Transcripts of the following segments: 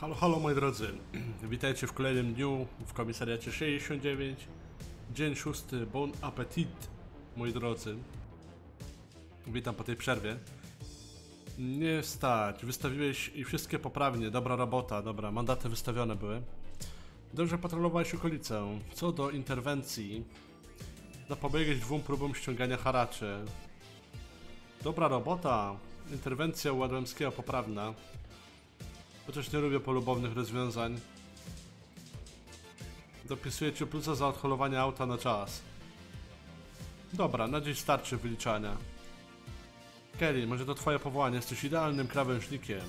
Halo, halo moi drodzy. Witajcie w kolejnym dniu w komisariacie 69. Dzień szósty, bon appetit, moi drodzy. Witam po tej przerwie. Nie stać, wystawiłeś i wszystkie poprawnie, dobra robota, dobra, mandaty wystawione były. Dobrze patrolowałeś okolicę. Co do interwencji, zapobiegłeś dwóm próbom ściągania haraczy. Dobra robota, interwencja u Adamskiego poprawna. Chociaż nie lubię polubownych rozwiązań. Dopisuję ci plusa za odholowanie auta na czas. Dobra, na dziś starczy wyliczania. Kelly, może to twoje powołanie, jesteś idealnym krawężnikiem.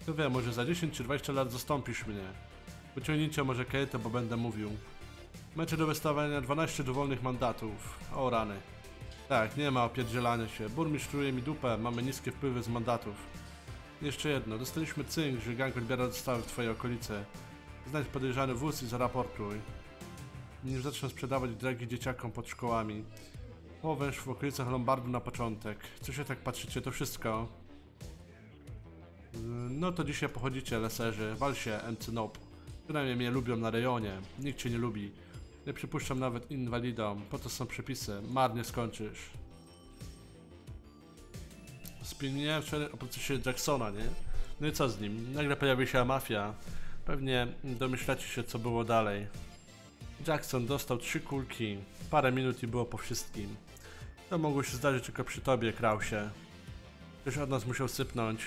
Kto wie, może za 10 czy 20 lat zastąpisz mnie. Wyciągnijcie może Kate, bo będę mówił. Macie do wystawienia 12 dowolnych mandatów. O rany. Tak, nie ma opierdzielania się. Burmistrz czuje mi dupę, mamy niskie wpływy z mandatów. Jeszcze jedno, dostaliśmy cynk, że gang odbiera dostawy w twojej okolicy. Znajdź podejrzany wóz i zaraportuj. Nim zacznę sprzedawać dragi dzieciakom pod szkołami. Powęż w okolicach Lombardu na początek. Co się tak patrzycie, to wszystko? Yy, No to dzisiaj pochodzicie, leserzy. Wal się, MC. Przynajmniej mnie lubią na rejonie. Nikt cię nie lubi. Nie przypuszczam nawet inwalidom. Po to są przepisy. Marnie skończysz. Wspomniałem wczoraj o procesie Jacksona, nie? No i co z nim? Nagle pojawi się mafia. Pewnie domyślacie się, co było dalej. Jackson dostał trzy kulki. Parę minut i było po wszystkim. To mogło się zdarzyć tylko przy tobie, Krausie. Ktoś od nas musiał sypnąć.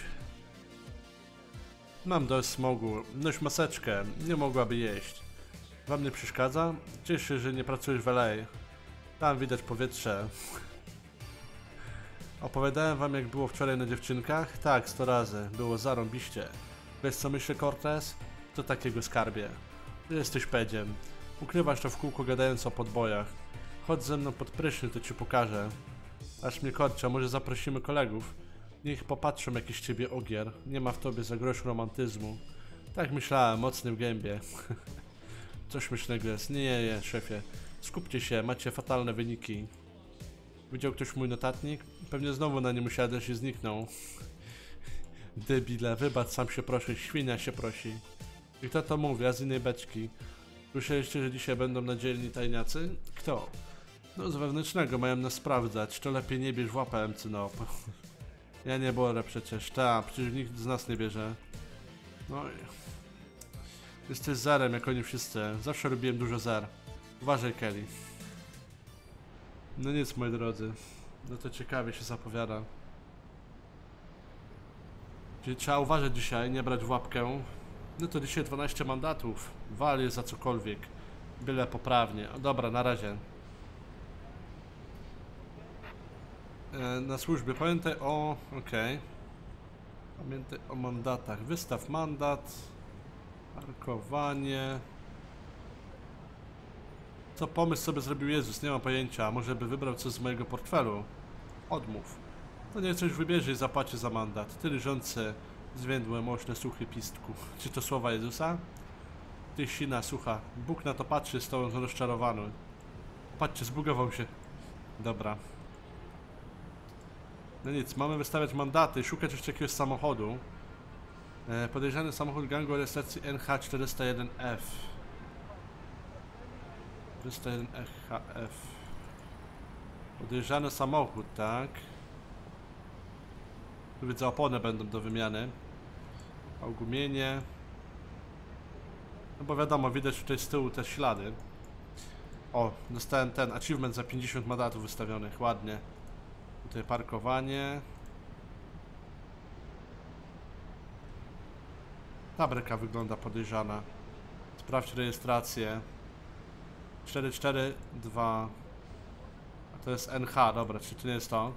Mam dość smogu. Noś maseczkę. Nie mogłaby jeść. Wam nie przeszkadza? Cieszę się, że nie pracujesz w LA. Tam widać powietrze. Opowiadałem wam jak było wczoraj na dziewczynkach? Tak, sto razy. Było zarąbiście. Wiesz co myślę, Cortez? To takiego skarbie. Jesteś pedziem. Ukrywasz to w kółko gadając o podbojach. Chodź ze mną pod prysznic, to ci pokażę. Aż mnie korcia, może zaprosimy kolegów. Niech popatrzą jakiś ciebie ogier. Nie ma w tobie za grosz romantyzmu. Tak myślałem, mocny w gębie. Coś myślnego jest. Nie, nie, szefie. Skupcie się, macie fatalne wyniki. Widział ktoś mój notatnik? Pewnie znowu na nim usiadłeś i zniknął. Debile, wybacz, sam się prosi, świnia się prosi. I kto to mówi, a z innej beczki? Słyszeliście, że dzisiaj będą na dzielni tajniacy? Kto? No z wewnętrznego mają nas sprawdzać, to lepiej nie bierz w łapę no. Ja nie biorę przecież, ta, przecież nikt z nas nie bierze. No. Jesteś zerem, jak oni wszyscy. Zawsze robiłem dużo zer. Uważaj, Kelly. No nic, moi drodzy. No to ciekawie się zapowiada. Czyli trzeba uważać dzisiaj, nie brać w łapkę. No to dzisiaj 12 mandatów. Wali za cokolwiek. Byle poprawnie. Dobra, na razie. E, na służbie. Pamiętaj o... Okej. Pamiętaj o mandatach. Wystaw mandat. Parkowanie. Co pomysł sobie zrobił Jezus? Nie mam pojęcia. Może by wybrał coś z mojego portfelu? Odmów. To niech coś wybierze i zapłaci za mandat. Ty ryżący, zwiędłe, mośne, suchy pistku. Czy to słowa Jezusa? Ty sina, sucha. Bóg na to patrzy, z tobą rozczarowany. Patrzcie, zbugował się. Dobra. No nic, mamy wystawiać mandaty, szukać jeszcze jakiegoś samochodu. E, podejrzany samochód gangu arestacji NH401F. 401 EHF. Podejrzany samochód, tak? Tu widzę opony będą do wymiany. Ogumienie. No bo wiadomo, widać tutaj z tyłu te ślady. O, dostałem ten achievement za 50 mandatów wystawionych, ładnie. Tutaj parkowanie. Ta wygląda podejrzana. Sprawdź rejestrację. 442 A to jest NH, dobra, czyli to nie jest to.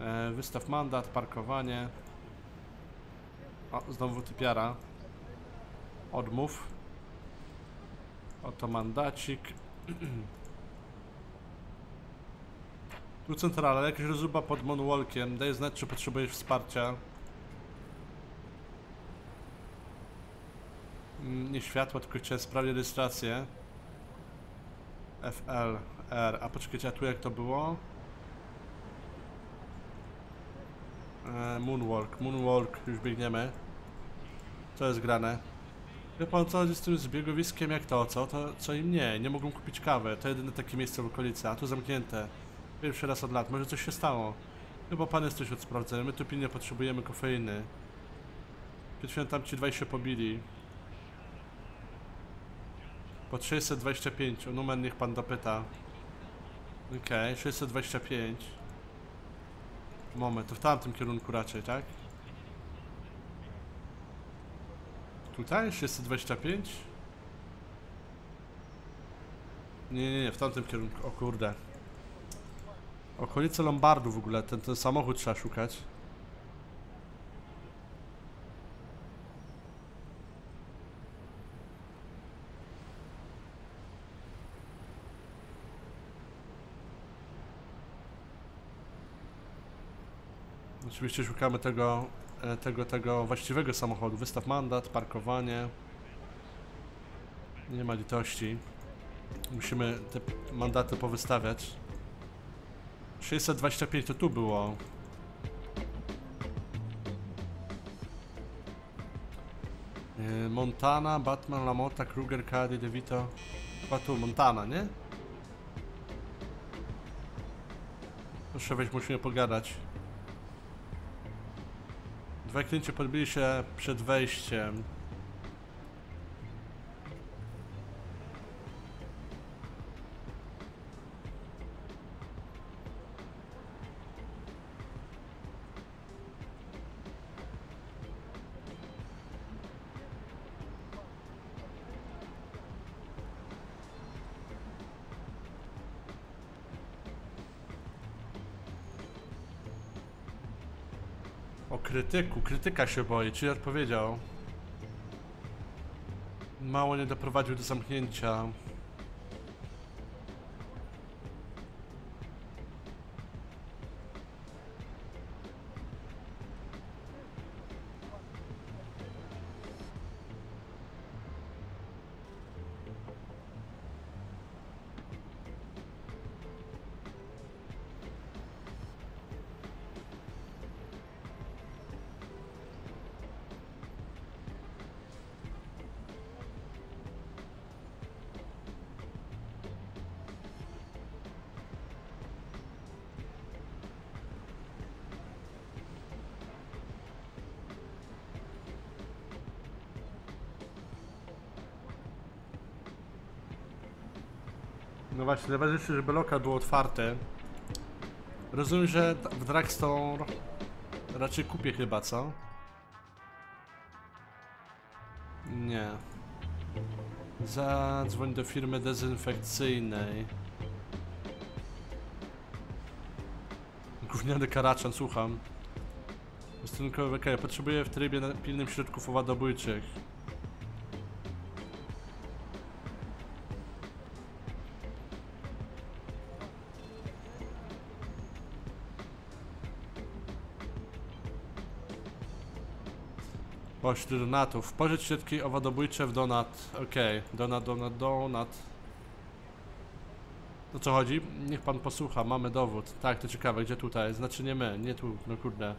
E, wystaw mandat, parkowanie. O, znowu typiara. Odmów. Oto mandacik. Tu centrala, jakaś rozruba pod moonwalkiem. Daj znać, czy potrzebujesz wsparcia. Mm, Nie światła, tylko chciałem sprawdzić rejestrację. FL, R. A poczekajcie, a tu jak to było? E, moonwalk, moonwalk, już biegniemy. Co jest grane? Wie pan co chodzi z tym zbiegowiskiem jak to, co? To co im nie, nie mogą kupić kawy. To jedyne takie miejsce w okolicy, a tu zamknięte. Pierwszy raz od lat, może coś się stało. Chyba pan jest coś od sprawdzenia, my tu pilnie potrzebujemy kofeiny. Przed tam ci dwaj się pobili. Po 625, o numer niech pan dopyta. Okej, 625. Moment, to w tamtym kierunku raczej, tak? Tutaj? 625? Nie, nie, nie, w tamtym kierunku. O kurde. Okolice Lombardu w ogóle, ten, ten samochód trzeba szukać. Oczywiście szukamy tego, e, tego, tego właściwego samochodu. Wystaw mandat, parkowanie. Nie ma litości. Musimy te mandaty powystawiać. 625 to tu było. Yy, Montana, Batman, Lamotta, Kruger, Cady, DeVito. Chyba tu Montana, nie? Proszę weź, musimy pogadać. Dwaj klienci podbili się przed wejściem. Krytyku, krytyka się boi, czyli odpowiedział. Mało nie doprowadził do zamknięcia. No właśnie, najważniejsze, żeby lokal był otwarty. Rozumiem, że w Drugstore raczej kupię chyba, co? Nie. Zadzwoń do firmy dezynfekcyjnej. Gówniany karaczan, słucham. Stunkowy WK, potrzebuję w trybie pilnym środków owadobójczych. Pośle donatów. Pożycz środki owadobójcze w donat. Okej, donat, donat, donat. O co chodzi? Niech pan posłucha, mamy dowód. Tak, to ciekawe, gdzie tutaj? Znaczy nie my, nie tu, no kurde.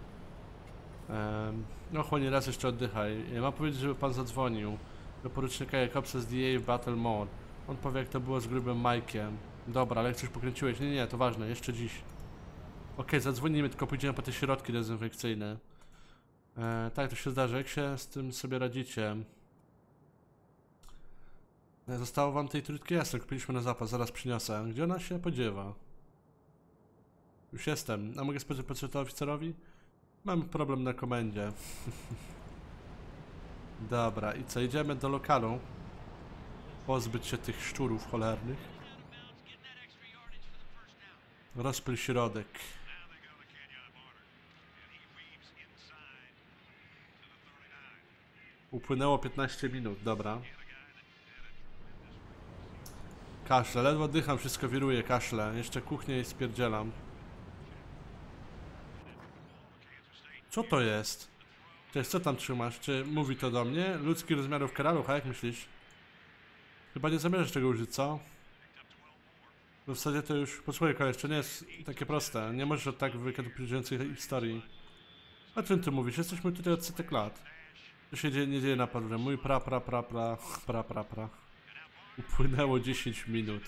No chłonie, raz jeszcze oddychaj. Mam powiedzieć, żeby pan zadzwonił do porucznika Jakobsa z DA w Battle Mode. On powie, jak to było z grubym Mike'iem. Dobra, ale jak coś pokręciłeś? Nie, nie, to ważne, jeszcze dziś. Okej, zadzwonimy, tylko pójdziemy po te środki dezynfekcyjne. E, tak, to się zdarzy. Jak się z tym sobie radzicie? E, Zostało wam tej trutki jasne, kupiliśmy na zapas, zaraz przyniosę. Gdzie ona się podziewa? Już jestem. A mogę spojrzeć po oficerowi? Mam problem na komendzie. Dobra, i co? Idziemy do lokalu. Pozbyć się tych szczurów cholernych. Rozpyl środek. Upłynęło 15 minut, dobra. Kaszle, ledwo dycham, wszystko wiruje, kaszle. Jeszcze kuchnię i spierdzielam. Co to jest? Cześć, co tam trzymasz? Czy mówi to do mnie? Ludzki rozmiarów karaluch, jak myślisz? Chyba nie zamierzasz tego użyć, co? No w zasadzie to już, posłuchaj koleś, to nie jest takie proste. Nie możesz od tak wykatupującej historii. O czym ty mówisz? Jesteśmy tutaj od setek lat. To się dzieje, nie dzieje na parze. Mój pra, pra, pra, pra, pra, pra, pra. Upłynęło 10 minut.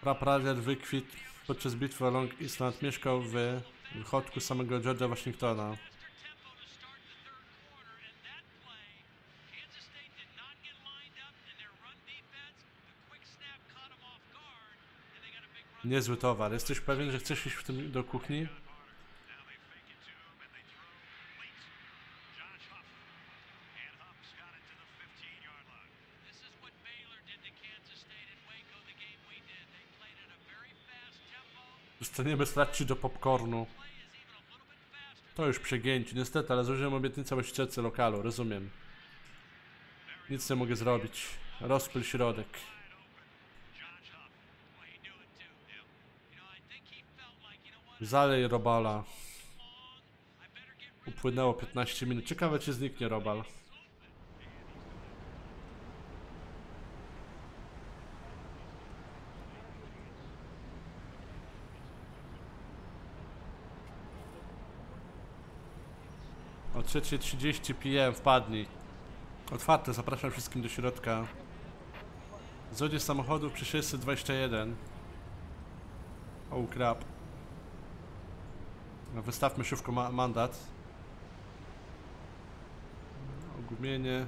Prapradziel wykwit podczas bitwy o Long Island mieszkał w chodku samego George'a Washingtona. Niezły towar. Jesteś pewien, że chcesz iść w tym do kuchni? Zostaniemy stracić do popcornu. To już przegięcie, niestety, ale złożyłem obietnicę właścicielce lokalu, rozumiem. Nic nie mogę zrobić. Rozpyl środek. Zalej Robala. Upłynęło 15 minut. Ciekawe, czy zniknie Robal. 3.30 PM wpadnij. Otwarte, zapraszam wszystkim do środka. Złodziej samochodów przy 621. Oh crap. No, Wystawmy szybko ma mandat. Ogumienie.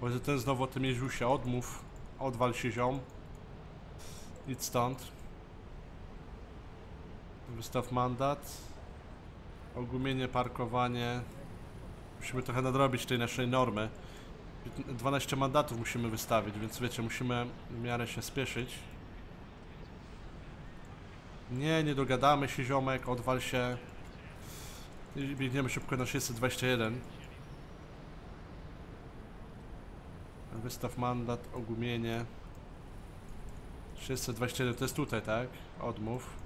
Może ten znowu o tym Jezusie, odmów. Odwal się ziom. Idź stąd. Wystaw mandat. Ogumienie, parkowanie. Musimy trochę nadrobić tej naszej normy. 12 mandatów musimy wystawić, więc wiecie, musimy w miarę się spieszyć. Nie, nie dogadamy się ziomek, odwal się. I biegniemy szybko na 621. Wystaw mandat, ogumienie. 621 to jest tutaj, tak? Odmów.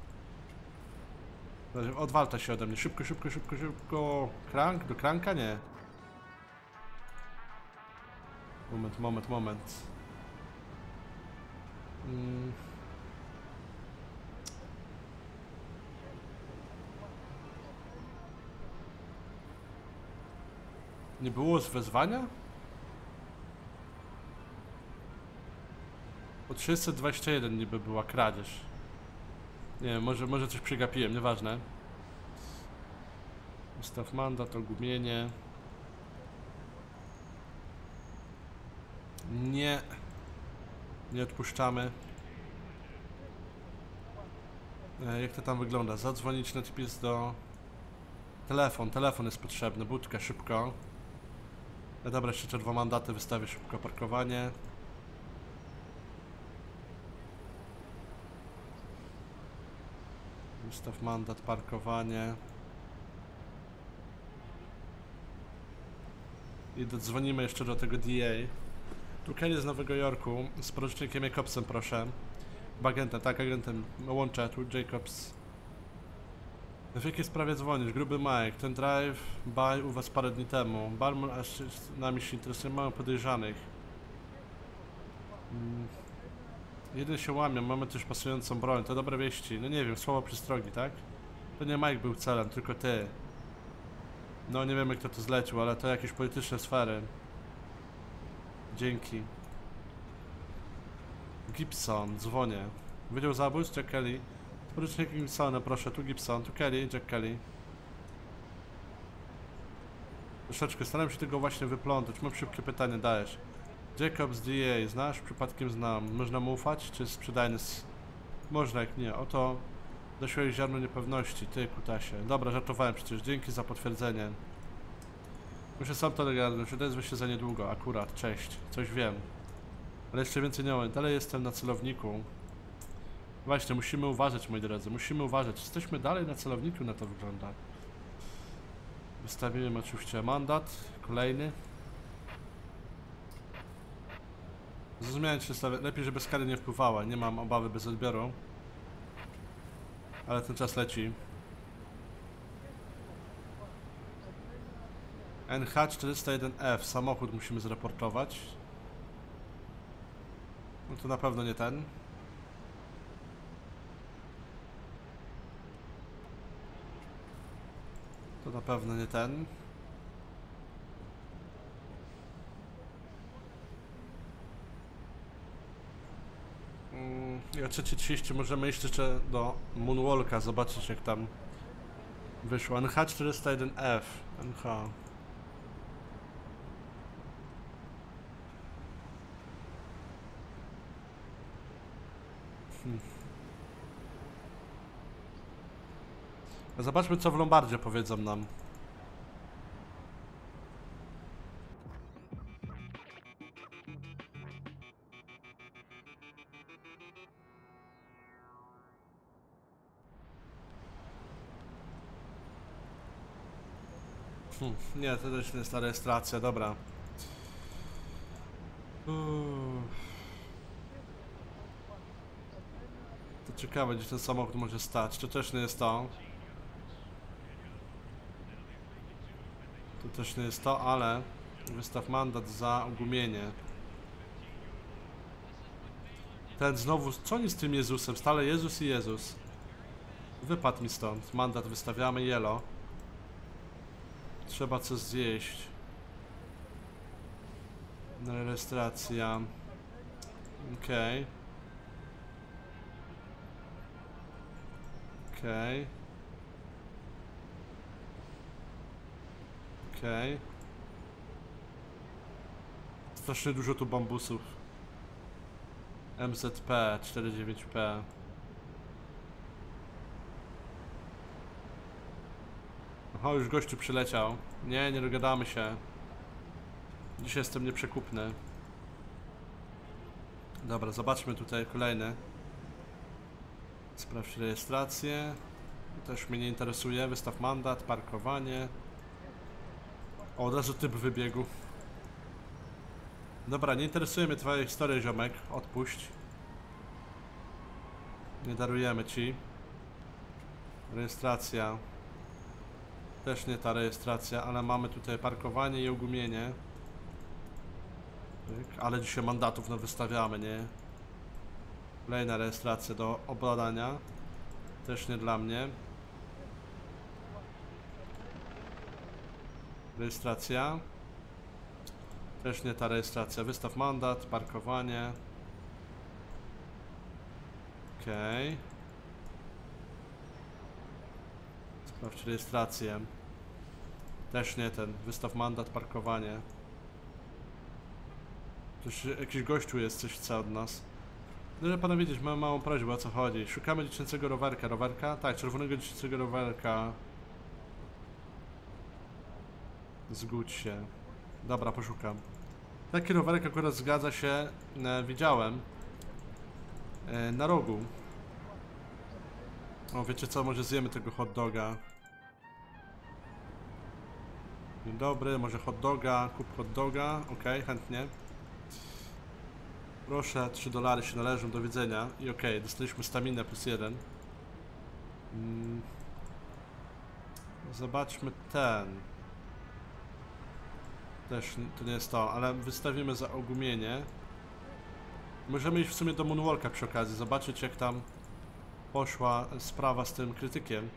Odwalta się ode mnie. Szybko, szybko, szybko, szybko. Krank? Do kranka? Nie. Moment, moment, moment. Mm. Nie było wezwania? O 321 niby była kradzież. Nie wiem, może, może coś przegapiłem, nieważne. Ustaw mandat, ogumienie. Nie. Nie odpuszczamy. E, jak to tam wygląda? Zadzwonić na jest do... Telefon, telefon jest potrzebny, budka szybko. No dobra, jeszcze dwa mandaty wystawię szybko parkowanie. Wystaw mandat, parkowanie. I dodzwonimy jeszcze do tego DA. Tu Kelly z Nowego Jorku, z porucznikiem Jacobsem proszę. Agentem, tak, agentem. Łączę, tu Jacobs. W jakiej sprawie dzwonisz? Gruby Mike, ten drive by u was parę dni temu. Barman aż nami się interesuje, mamy podejrzanych. Mm. Jeden się łamie, mamy też pasującą broń, to dobre wieści. No nie wiem, słowo przystrogi, tak? To nie Mike był celem, tylko ty. No nie wiemy kto to zlecił, ale to jakieś polityczne sfery. Dzięki. Gibson, dzwonię. Wydział zabójstw, Jack Kelly. Porucznik Gibsona, proszę, tu Gibson, tu Kelly, Jack Kelly. Troszeczkę, staram się tego właśnie wyplątać. Mam szybkie pytanie, dajesz. Jacobs DA, znasz? Przypadkiem znam. Można mu ufać? Czy sprzedajny s... Można, jak nie. Oto dosiłeś ziarno niepewności, ty kutasie. Dobra, żartowałem przecież. Dzięki za potwierdzenie. Muszę sam to ogarnąć. Odezwę się za niedługo. Akurat, cześć. Coś wiem. Ale jeszcze więcej nie wiem. Dalej jestem na celowniku. Właśnie, musimy uważać, moi drodzy. Musimy uważać. Jesteśmy dalej na celowniku, na to wygląda. Wystawiłem oczywiście mandat. Kolejny. Zrozumiałem się stawia. Lepiej, żeby skary nie wpływała. Nie mam obawy bez odbioru. Ale ten czas leci. NH401F. Samochód musimy zreportować. No to na pewno nie ten. To na pewno nie ten. Mm, I o 3.30 możemy iść jeszcze do Moonwalka, zobaczyć jak tam wyszło. NH401F. NH. Hmm. Zobaczmy co w Lombardzie powiedzą nam. Hmm, nie, to też nie jest ta rejestracja, dobra. Uff. To ciekawe, gdzie ten samochód może stać. To też nie jest to. To też nie jest to, ale wystaw mandat za ugumienie. Ten znowu, co oni z tym Jezusem? Stale Jezus i Jezus. Wypadł mi stąd. Mandat wystawiamy, jelo. Trzeba coś zjeść. Rejestracja. Okej. Okej. Okej. Strasznie dużo tu bambusów. MZP 49P. Aha, już gościu przyleciał. Nie, nie dogadamy się. Dzisiaj jestem nieprzekupny. Dobra, zobaczmy tutaj kolejny. Sprawdź rejestrację. Też mnie nie interesuje. Wystaw mandat, parkowanie. O, od razu typ wybiegu. Dobra, nie interesuje mnie twoja historia, ziomek. Odpuść. Nie darujemy ci. Rejestracja. Też nie ta rejestracja, ale mamy tutaj parkowanie i ogumienie. Pyk, Ale dzisiaj mandatów no wystawiamy, nie? Kolejna rejestracja do obadania. Też nie dla mnie. Rejestracja. Też nie ta rejestracja. Wystaw mandat, parkowanie. Okej. Sprawdź rejestrację. Też nie ten. Wystaw mandat, parkowanie. Coś, jakiś gościu jest, coś chce od nas. Dobrze pana wiedzieć, mam małą prośbę, o co chodzi. Szukamy dziecięcego rowerka. Rowerka? Tak, czerwonego dziecięcego rowerka. Zgódź się. Dobra, poszukam. Taki rowerek akurat zgadza się, e, widziałem. E, na rogu. O, wiecie co, może zjemy tego hot doga. Dzień dobry, może hot doga, kup hot doga, okej, chętnie. Proszę, 3 dolary się należą, do widzenia. I okej, dostaliśmy staminę plus 1. Mm. Zobaczmy ten. Też to nie jest to, ale wystawimy za ogumienie. Możemy iść w sumie do Moonwalka przy okazji, zobaczyć jak tam poszła sprawa z tym krytykiem.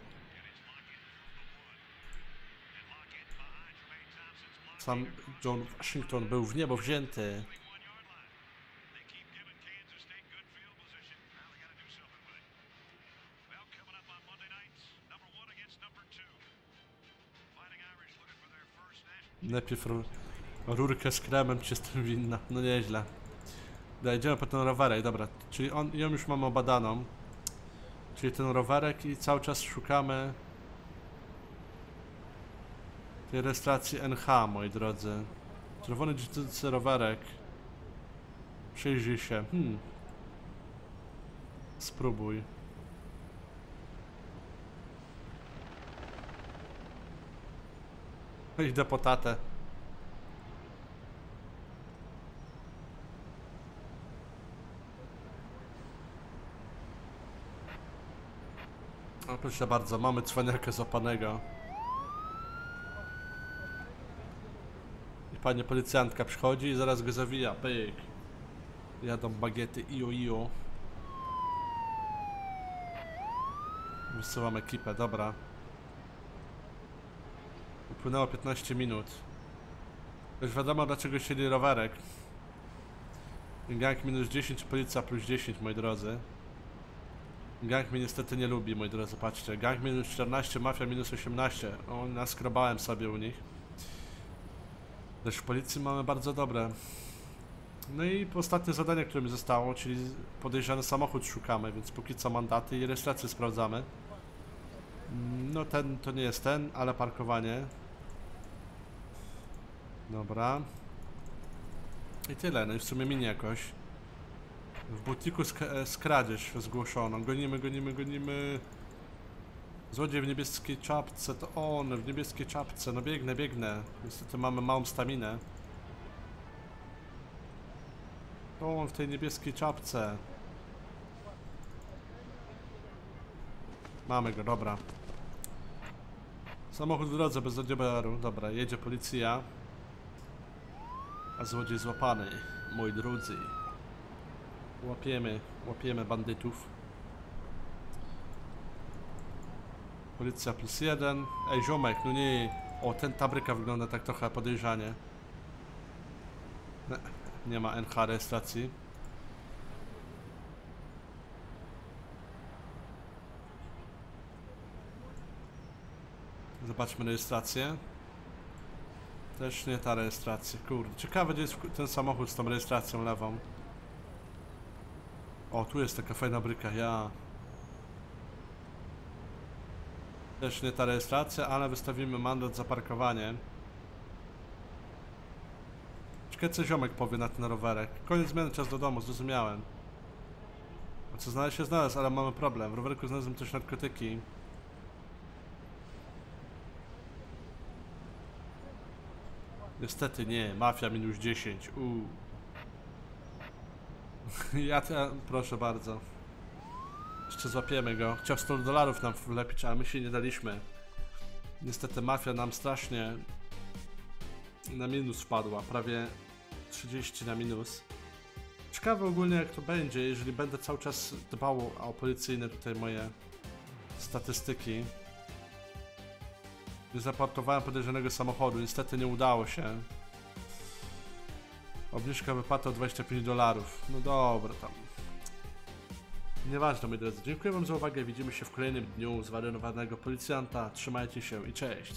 Fighting Irish looking for their first national. Najpierw ru- rurkę z kremem ci jestem winna. No nieźle. Dobra, idziemy po ten rowerek, dobra. Czyli on, ją już mamy obadaną. Czyli ten rowerek i cały czas szukamy tej rejestracji NH, moi drodzy. Czerwony dziecięcy rowerek. Przyjrzyj się. Hmm. Spróbuj. Idę po tatę. Proszę bardzo, mamy cwaniaka zapanego. Pani policjantka przychodzi i zaraz go zawija, pyk. Jadą bagiety io io. Wysyłam ekipę, dobra. Płynęło 15 minut. Już wiadomo dlaczego siedzi rowerek. Gang minus 10, policja plus 10, moi drodzy. Gang mnie niestety nie lubi, moi drodzy, patrzcie. Gang minus 14, mafia minus 18. O, naskrobałem sobie u nich. Też w policji mamy bardzo dobre. No i ostatnie zadanie, które mi zostało, czyli podejrzany samochód szukamy, więc póki co mandaty i rejestrację sprawdzamy. Mm, No ten to nie jest ten, ale parkowanie. Dobra. I tyle, no i w sumie mini jakoś. W butiku sk e, skradzież zgłoszono. Gonimy, gonimy, gonimy. Złodziej w niebieskiej czapce, to on w niebieskiej czapce. No biegnę, biegnę. Niestety mamy małą staminę. To on w tej niebieskiej czapce. Mamy go, dobra. Samochód w drodze bez odbioru. Dobra, jedzie policja. A złodziej złapany, moi drodzy. Łapiemy, łapiemy bandytów. Policja plus jeden. Ej, ziomek, no nie. O, ten tabryka wygląda tak trochę podejrzanie. Nie ma NH rejestracji. Zobaczmy rejestrację. Też nie ta rejestracja, kurde. Ciekawe gdzie jest ten samochód z tą rejestracją lewą. O, tu jest taka fajna bryka, ja. Też nie ta rejestracja, ale wystawimy mandat za parkowanie. Ciekawe co ziomek powie na ten rowerek. Koniec zmiany, czas do domu, zrozumiałem. A co znaleźć się znalazł, ale mamy problem. W rowerku znalazłem też narkotyki. Niestety nie, mafia minus 10. Uuu. Ja te, proszę bardzo. Jeszcze złapiemy go. Chciał 100 dolarów nam wlepić, ale my się nie daliśmy. Niestety mafia nam strasznie na minus wpadła. Prawie 30 na minus. Ciekawe ogólnie jak to będzie, jeżeli będę cały czas dbał o policyjne tutaj moje statystyki. Nie zaparkowałem podejrzanego samochodu, niestety nie udało się. Obniżka wypłata o 25 dolarów. No dobra, tam. Nieważne, moi drodzy. Dziękuję Wam za uwagę. Widzimy się w kolejnym dniu zwariowanego policjanta. Trzymajcie się i cześć.